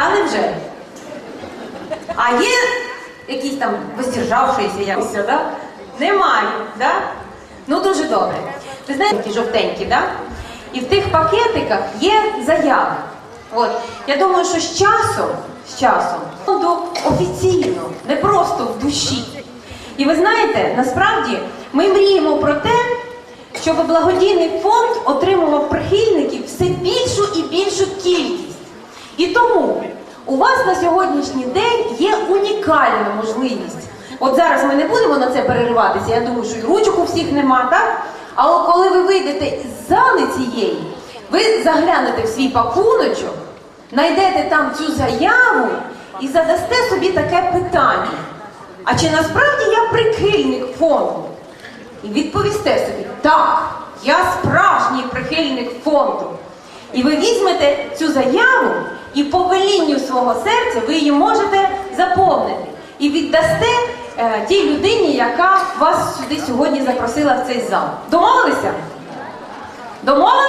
Та невже? А є якісь там воздержавшиеся якось, да? Немає, да? Ну дуже добре. Ви знаєте, такі жовтенькі, да? І в тих пакетиках є заяви. От. Я думаю, що з часом, з часом, буду офіційно, не просто в душі. І ви знаєте, насправді ми мріємо про те, щоб благодійний фонд отримував прихильників все кількість. І тому у вас на сьогоднішній день є унікальна можливість. От зараз ми не будемо на це перериватися, я думаю, що і ручок у всіх нема, так? А от коли ви вийдете із зали цієї, ви заглянете в свій пакуночок, знайдете там цю заяву і задасте собі таке питання. А чи насправді я прихильник фонду? І відповісте собі, так, я справжній прихильник фонду. І ви візьмете цю заяву і по велінню свого серця ви її можете заповнити. І віддасте е, тій людині, яка вас сюди сьогодні запросила в цей зал. Домовилися? Домовилися?